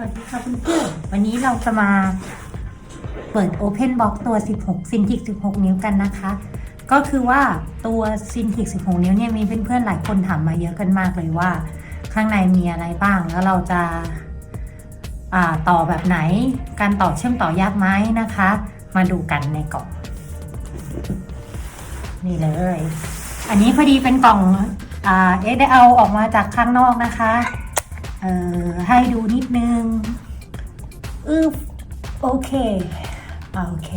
วัสดีค่ะเพื่อนๆวันนี้เราจะมาเปิด Open Box ตัว 16 Cintiq 16 นิ้วกันนะคะ ก็คือว่าตัว Cintiq 16 นิ้วเนี่ยมีเพื่อนๆหลายคนถามมาเยอะกันมากเลยว่า ข้างในมีอะไรบ้าง แล้วเราจะาต่อแบบไหน การต่อเชื่อมต่อยากไหมนะคะ มาดูกันในกล่อง นี่เลย อันนี้พอดีเป็นกล่องอเอ๊ะได้เอาออกมาจากข้างนอกนะคะ เอ่อให้ดูนิดนึงอึบโอเคโอเค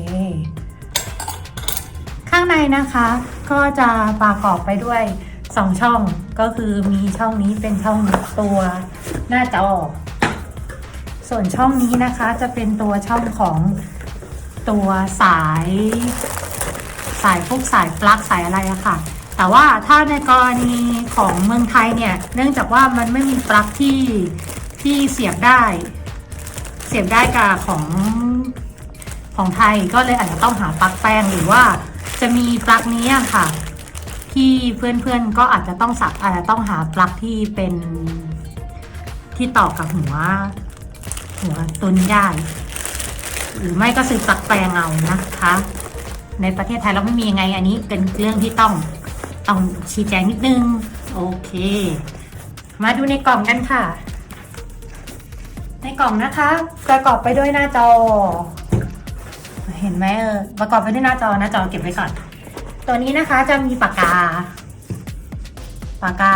ข้างในนะคะ ก็จะประกอบไปด้วย2ช่องก็คือมีช่องนี้เป็นช่องตัวหน้าจอ ส่วนช่องนี้นะคะจะเป็นตัวช่องของตัวสาย สายพวกสายปลั๊กสายอะไรอะค่ะ แต่ว่าถ้าในกรณีของเมืองไทยเนี่ย เนื่องจากว่ามันไม่มีปลั๊กที่ที่เสียบได้ เสียบได้กับของของไทยก็เลยอาจจะต้องหาปลั๊กแป้งหรือว่าจะมีปลั๊กนี้ค่ะ ที่เพื่อนๆก็อาจจะต้องสับอาจจะต้องหาปลั๊กที่เป็นที่ต่อกับหัว หัวตัวนี้ได้ หรือไม่ก็ซื้อปลั๊กแปลงเอานะคะ ในประเทศไทยเราไม่มีไงอันนี้เป็นเรื่องที่ต้อง ต้องชี้แจงนิดนึง โอเค มาดูในกล่องกันค่ะ ในกล่องนะคะ ประกอบไปด้วยหน้าจอ เห็นไหมเออประกอบไปด้วยหน้าจอหน้าจอเก็บไว้ก่อน ตัวนี้นะคะจะมีปากกา ปากกา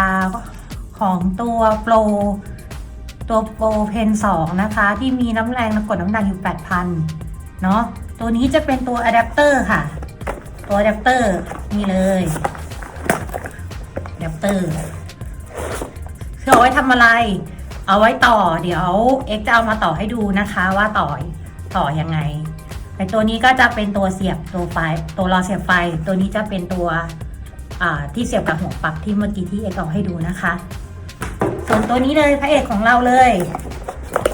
ของตัวโปรตัวโปรเพนสองนะคะ ที่มีน้ำแรงกดน้ำหนักอยู่ 8,000 เนาะตัวนี้จะเป็นตัวอะแดปเตอร์ค่ะ ตัวอะแดปเตอร์นี่เลย ปเตอร์คือเอาไว้ทำอะไร เอาไว้ต่อ เดี๋ยวเอ็กจะเอามาต่อให้ดูนะคะว่าต่อต่อยังไงแต่ตัวนี้ก็จะเป็นตัวเสียบตัวไฟตัวรอเสียบไฟ ตัวนี้จะเป็นตัวที่เสียบกับหัวปลั๊กที่เมื่อกี้ที่เอ็กเอาให้ดูนะคะ ส่วนตัวนี้เลยพระเอกของเราเลย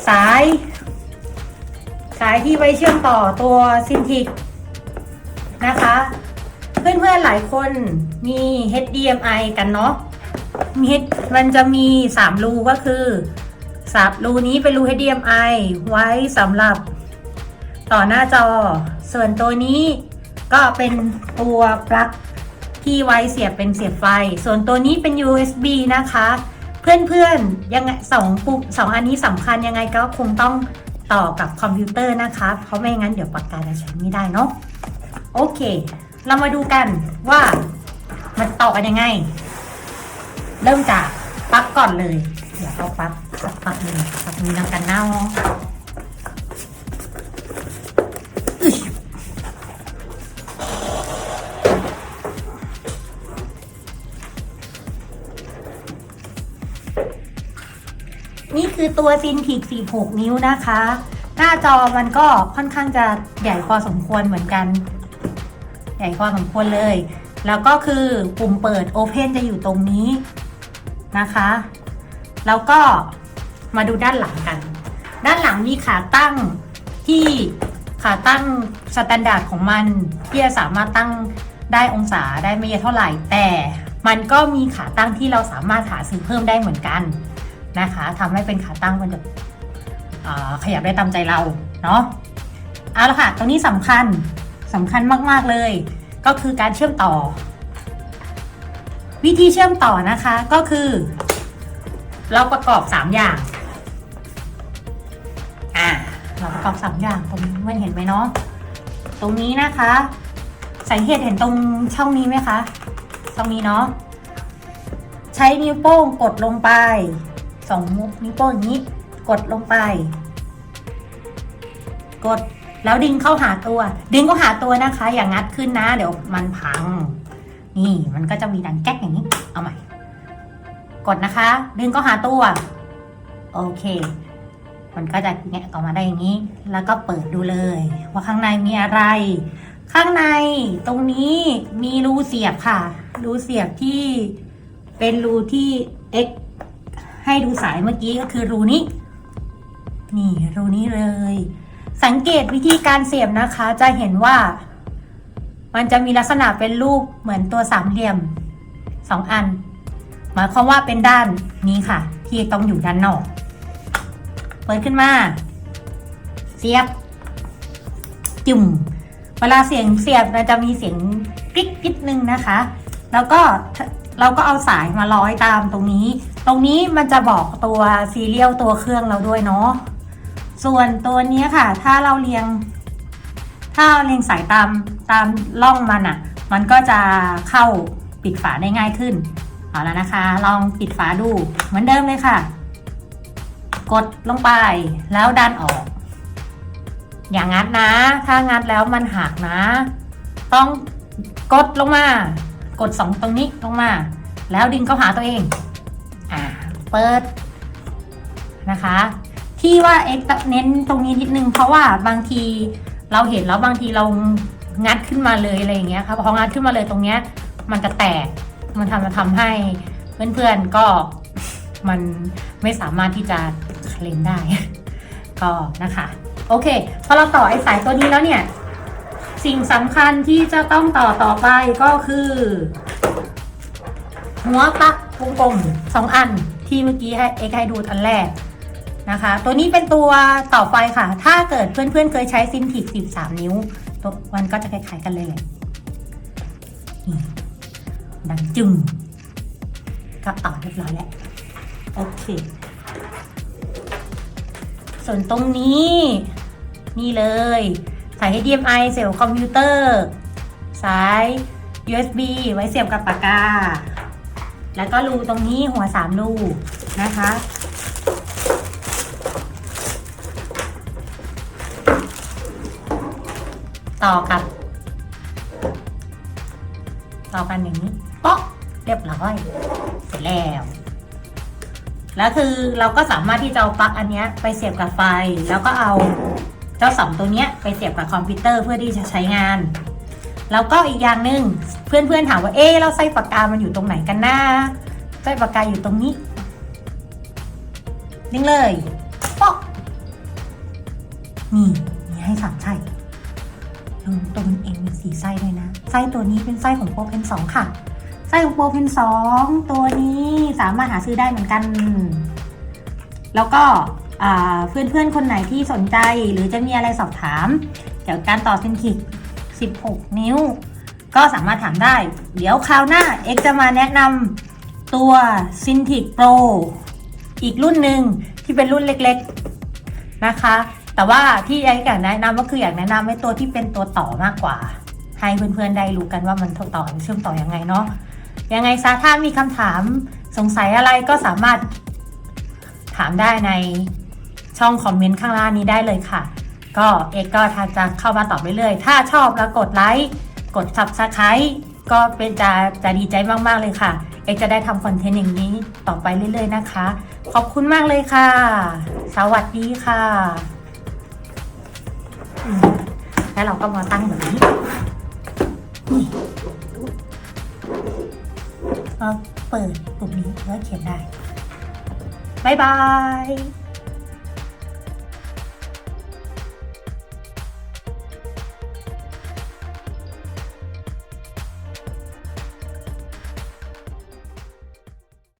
สาย สายที่ไว้เชื่อมต่อตัวซินทิกนะคะ เพื่อนๆหลายคนมี HDMI กันเนาะมีมันจะมี 3 รูก็คือสามรูนี้เป็นรู HDMI ไว้สำหรับต่อหน้าจอ ส่วนตัวนี้ก็เป็นตัวปลั๊กที่ไว้เสียบเป็นเสียบไฟ ส่วนตัวนี้เป็น USB นะคะ เพื่อนๆยังไงสองปุ่มสองอันนี้สำคัญยังไงก็คงต้องต่อกับคอมพิวเตอร์นะคะ เพราะไม่งั้นเดี๋ยวปากกาจะใช้ไม่ได้เนาะโอเค เรามาดูกันว่ามันต่อกันยังไง เริ่มจากปั๊กก่อนเลย เดี๋ยวเอาปั๊กปั๊กปลั๊กนี้ปลั๊กนี้นำกันเน่าอนี่คือตัวซินทิก46 นิ้วนะคะ หน้าจอมันก็ค่อนข้างจะใหญ่พอสมควรเหมือนกัน หญ่พอสมควรเลย แล้วก็คือปุ่มเปิด Open จะอยู่ตรงนี้นะคะ แล้วก็มาดูด้านหลังกัน ด้านหลังมีขาตั้งที่ขาตั้งสแตนดาร์ดของมันที่จะสามารถตั้งได้องศาได้ไม่เยอะเท่าไหร่ แต่มันก็มีขาตั้งที่เราสามารถหาซื้อเพิ่มได้เหมือนกันนะคะทำให้เป็นขาตั้งมันแบบขยับได้ตามใจเราเนาะเอาละค่ะตรงนี้สำคัญ สำคัญมาก ๆ เลย ก็คือการเชื่อมต่อ วิธีเชื่อมต่อนะคะก็คือ เราประกอบ 3 อย่างอ่าเราประกอบ3อย่างตรงนี้มันเห็นไหมเนาะตรงนี้นะคะ สังเกตเห็นตรงช่องนี้ไหมคะช่องนี้เนาะใช้นิ้วโป้งกดลงไปสองนิ้วโป้งอย่างนี้ กดลงไป กด แล้วดึงเข้าหาตัว ดึงเข้าหาตัวนะคะ อย่างงัดขึ้นนะ เดี๋ยวมันพัง นี่มันก็จะมีดังแก๊กอย่างนี้ เอาใหม่ กดนะคะ ดึงเข้าหาตัว โอเค มันก็จะแงะออกมาได้อย่างนี้ แล้วก็เปิดดูเลย ว่าข้างในมีอะไร ข้างในตรงนี้มีรูเสียบค่ะ รูเสียบที่เป็นรูที่ X ให้ดูสายเมื่อกี้ก็คือรูนี้ นี่รูนี้เลย สังเกตวิธีการเสียบนะคะ จะเห็นว่า มันจะมีลักษณะเป็นรูปเหมือนตัวสามเหลี่ยมสองอัน หมายความว่าเป็นด้านนี้ค่ะ ที่ต้องอยู่ด้านนอก เปิดขึ้นมา เสียบ จุ่ม เวลาเสียงเสียบมันจะมีเสียงกริ๊กนิดนึงนะคะ แล้วก็เราก็เอาสายมาร้อยตามตรงนี้ ตรงนี้มันจะบอกตัวซีเรียลตัวเครื่องเราด้วยเนาะ ส่วนตัวนี้ค่ะ ถ้าเราเรียง ถ้าเราเรียงสายตามตามร่องมันอะ่ะ มันก็จะเข้าปิดฝาได้ง่ายขึ้น เอาแล้วนะคะ ลองปิดฝาดูเหมือนเดิมเลยค่ะ กดลงไปแล้วดันออก อย่างงัดนะ ถ้างัดแล้วมันหักนะ ต้องกดลงมา กดสองตรงนี้ลงมา แล้วดึงเข้าหาตัวเอง อ่า เปิดนะคะ ที่ว่าเอ็กเน้นตรงนี้นิดนึงเพราะว่าบางทีเราเห็นแล้วบางทีเรางัดขึ้นมาเลยอะไรอย่างเงี้ยครับพองัดขึ้นมาเลยตรงเนี้ย มันจะแตกมันทำมาทำให้เพื่อนๆก็มันไม่สามารถที่จะเคลมได้ ก็นะคะ โอเคพอเราต่อไอ้สายตัวนี้แล้วเนี่ย สิ่งสำคัญที่จะต้องต่อต่อไปก็คือ หัวปลั๊กวงกลมสองอันที่เมื่อกี้ให้เอ็กให้ดูอันแรก นะคะ ตัวนี้เป็นตัวต่อไฟค่ะ ถ้าเกิดเพื่อนๆเคยใช้ซินทิก13 นิ้วตัวมันก็จะคล้ายๆกันเลยนี่ดังจึงก็ต่อเรียบร้อยแล้ว โอเค ส่วนตรงนี้ นี่เลยสาย HDMI เสียบคอมพิวเตอร์สาย USB ไว้เสียบกับปากกา แล้วก็รูตรงนี้หัวสามรูนะคะ ต่อกับ ต่อกันอย่างนี้ป๊อกเรียบร้อยเสร็จแล้ว แล้วคือเราก็สามารถที่จะเอาปลั๊กอันนี้ไปเสียบกับไฟ แล้วก็เอาเจ้าสองตัวนี้ไปเสียบกับคอมพิวเตอร์เพื่อที่จะใช้งาน แล้วก็อีกอย่างหนึ่งเพื่อนๆถามว่าเอ๊เราไส้ปากกา มันอยู่ตรงไหนกันนะไส้ปากกาอยู่ตรงนี้นิ่งเลยป๊อกนี่มีให้สามไส้ ตรงตรงเองมีสีไส้ด้วยนะ ไส้ตัวนี้เป็นไส้ของโปรเพนสองค่ะ ไส้ของโปรเพนสองตัวนี้สามารถหาซื้อได้เหมือนกัน แล้วก็เพื่อนๆ คนไหนที่สนใจหรือจะมีอะไรสอบถาม เกี่ยวกับการต่อเซนทิก 16 นิ้ว ก็สามารถถามได้ เดี๋ยวคราวหน้า X จะมาแนะนำตัว Cintiq Pro อีกรุ่นหนึ่งที่เป็นรุ่นเล็กๆนะคะ แต่ว่าที่ไอ้อยากแนะนำก็คืออยากแนะนำให้ตัวที่เป็นตัวต่อมากกว่า ให้เพื่อนๆได้รู้กันว่ามันต่อเชื่อมต่อยังไงเนาะยังไงซะถ้ามีคำถามสงสัยอะไรก็สามารถถามได้ในช่องคอมเมนต์ข้างล่างนี้ได้เลยค่ะ ก็เอกก็ทาจะเข้ามาตอบเรื่อยๆ ถ้าชอบแล้วกดไลค์กด subscribe ก็เป็นจะจะดีใจมากๆเลยค่ะ เอกจะได้ทำคอนเทนต์อย่างนี้ต่อไปเรื่อยๆนะคะ ขอบคุณมากเลยค่ะ สวัสดีค่ะ แล้วเราก็มาตั้งแบบนี้นี่เราเปิดปุ่มนี้แล้วเขียนได้ บ๊ายบาย